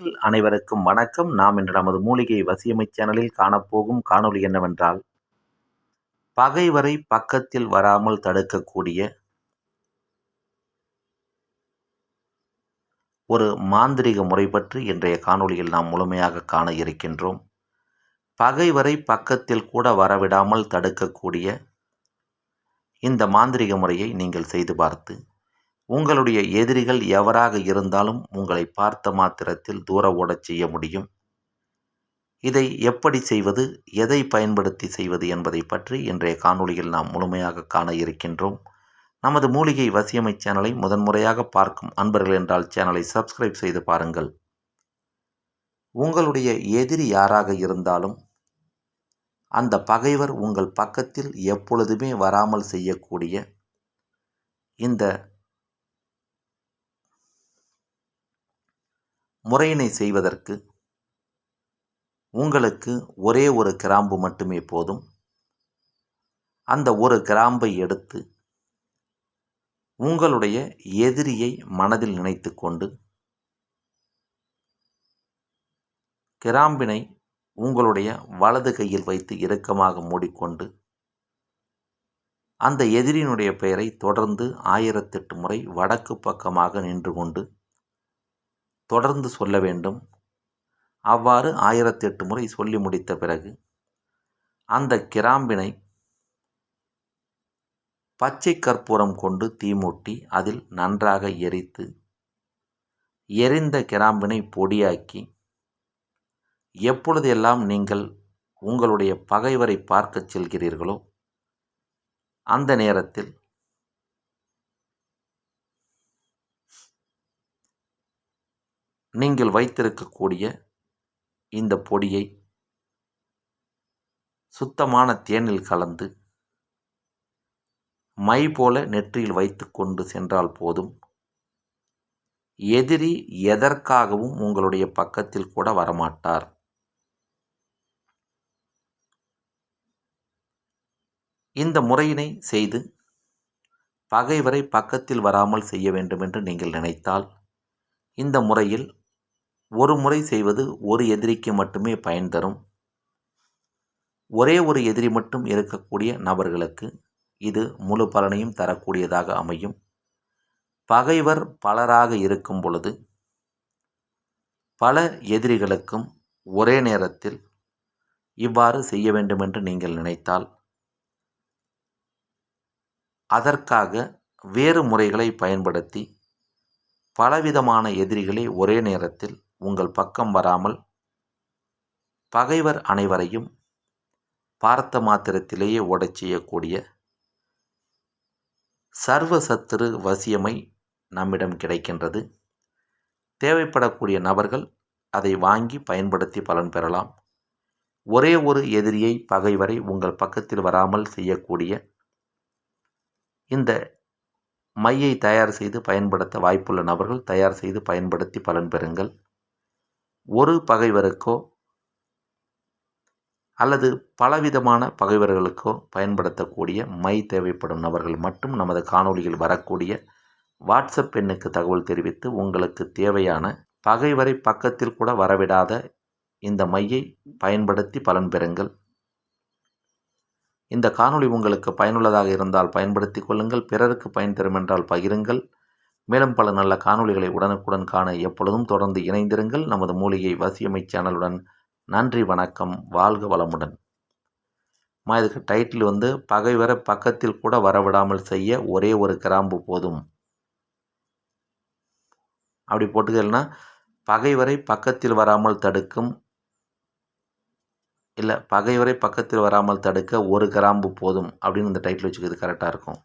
அனைவருக்கும் வணக்கம். நாம் இன்று நமது மூலிகை வசியமை சேனலில் காணப்போகும் காணொளி என்னவென்றால் பகைவரை பக்கத்தில் வராமல் தடுக்கக்கூடிய ஒரு மாந்திரிக முறை பற்றி இன்றைய காணொளியில் நாம் முழுமையாக காண இருக்கின்றோம். பகைவரை பக்கத்தில் கூட வரவிடாமல் தடுக்கக்கூடிய இந்த மாந்திரிக முறையை நீங்கள் செய்து பார்த்து உங்களுடைய எதிரிகள் எவராக இருந்தாலும் உங்களை பார்த்த மாத்திரத்தில் தூர ஓடச் செய்ய முடியும். இதை எப்படி செய்வது எதை பயன்படுத்தி செய்வது என்பதை பற்றி இன்றைய காணொளியில் நாம் முழுமையாக காண இருக்கின்றோம். நமது மூலிகை வசியமை சேனலை முதன்முறையாக பார்க்கும் அன்பர்கள் என்றால் சேனலை சப்ஸ்கிரைப் செய்து பாருங்கள். உங்களுடைய எதிரி யாராக இருந்தாலும் அந்த பகைவர் உங்கள் பக்கத்தில் எப்பொழுதுமே வராமல் செய்யக்கூடிய இந்த முறையினை செய்வதற்கு உங்களுக்கு ஒரே ஒரு கிராம்பு மட்டுமே போதும். அந்த ஒரு கிராம்பை எடுத்து உங்களுடைய எதிரியை மனதில் நினைத்து கொண்டு கிராம்பினை உங்களுடைய வலது கையில் வைத்து இறுக்கமாக மூடிக்கொண்டு அந்த எதிரியினுடைய பெயரை தொடர்ந்து ஆயிரத்தெட்டு முறை வடக்கு பக்கமாக நின்று கொண்டு தொடர்ந்து சொல்ல வேண்டும். அவ்வாறு ஆயிரத்தி எட்டு முறை சொல்லி முடித்த பிறகு அந்த கிராம்பினை பச்சை கற்பூரம் கொண்டு தீமூட்டி அதில் நன்றாக எரித்து எரிந்த கிராம்பினை பொடியாக்கி எப்பொழுதெல்லாம் நீங்கள் உங்களுடைய பகைவரை பார்க்கச் செல்கிறீர்களோ அந்த நேரத்தில் நீங்கள் வைத்திருக்கக்கூடிய இந்த பொடியை சுத்தமான தேனில் கலந்து மை போல நெற்றியில் வைத்து கொண்டு சென்றால் போதும். எதிரி எதற்காகவும் உங்களுடைய பக்கத்தில் கூட வரமாட்டார். இந்த முறையினை செய்து பகைவரை பக்கத்தில் வராமல் செய்ய வேண்டும் என்று நீங்கள் நினைத்தால் இந்த முறையில் ஒரு முறை செய்வது ஒரு எதிரிக்கு மட்டுமே பயன் தரும். ஒரே ஒரு எதிரி மட்டும் இருக்கக்கூடிய நபர்களுக்கு இது முழு பலனையும் தரக்கூடியதாக அமையும். பகைவர் பலராக இருக்கும் பொழுது பல எதிரிகளுக்கும் ஒரே நேரத்தில் இவ்வாறு செய்ய வேண்டுமென்று நீங்கள் நினைத்தால் அதற்காக வேறு முறைகளை பயன்படுத்தி பலவிதமான எதிரிகளை ஒரே நேரத்தில் உங்கள் பக்கம் வராமல் பகைவர் அனைவரையும் பார்த்த மாத்திரத்திலேயே ஓடச் செய்யக்கூடிய சர்வ சத்துரு வசியமை நம்மிடம் கிடைக்கின்றது. தேவைப்படக்கூடிய நபர்கள் அதை வாங்கி பயன்படுத்தி பலன் பெறலாம். ஒரே ஒரு எதிரியை பகைவரை உங்கள் பக்கத்தில் வராமல் செய்யக்கூடிய இந்த மையை தயார் செய்து பயன்படுத்த வாய்ப்புள்ள நபர்கள் தயார் செய்து பயன்படுத்தி பலன் பெறுங்கள். ஒரு பகைவருக்கோ அல்லது பலவிதமான பகைவர்களுக்கோ பயன்படுத்தக்கூடிய மை தேவைப்படும் நபர்கள் மட்டும் நமது காணொலியில் வரக்கூடிய வாட்ஸ்அப் எண்ணுக்கு தகவல் தெரிவித்து உங்களுக்கு தேவையான பகைவரை பக்கத்தில் கூட வரவிடாத இந்த மையை பயன்படுத்தி பலன் பெறுங்கள். இந்த காணொளி உங்களுக்கு பயனுள்ளதாக இருந்தால் பயன்படுத்தி கொள்ளுங்கள். பிறருக்கு பயன் தரும் என்றால் பகிருங்கள். மேலும் பல நல்ல காணொளிகளை உடனுக்குடன் காண எப்பொழுதும் தொடர்ந்து இணைந்திருங்கள். நமது மூலிகை வசியமை சேனலுடன் நன்றி வணக்கம் வாழ்க வளமுடன். மா இதுக்கு டைட்டில் வந்து பகைவரை பக்கத்தில் கூட வரவிடாமல் செய்ய ஒரே ஒரு கிராம்பு போதும். அப்படி போட்டுக்கலன்னா பகைவரை பக்கத்தில் வராமல் தடுக்கும். இல்லை பகைவரை பக்கத்தில் வராமல் தடுக்க ஒரு கிராம்பு போதும் அப்படின்னு இந்த டைட்டில் வச்சுக்கிறது கரெக்டாக இருக்கும்.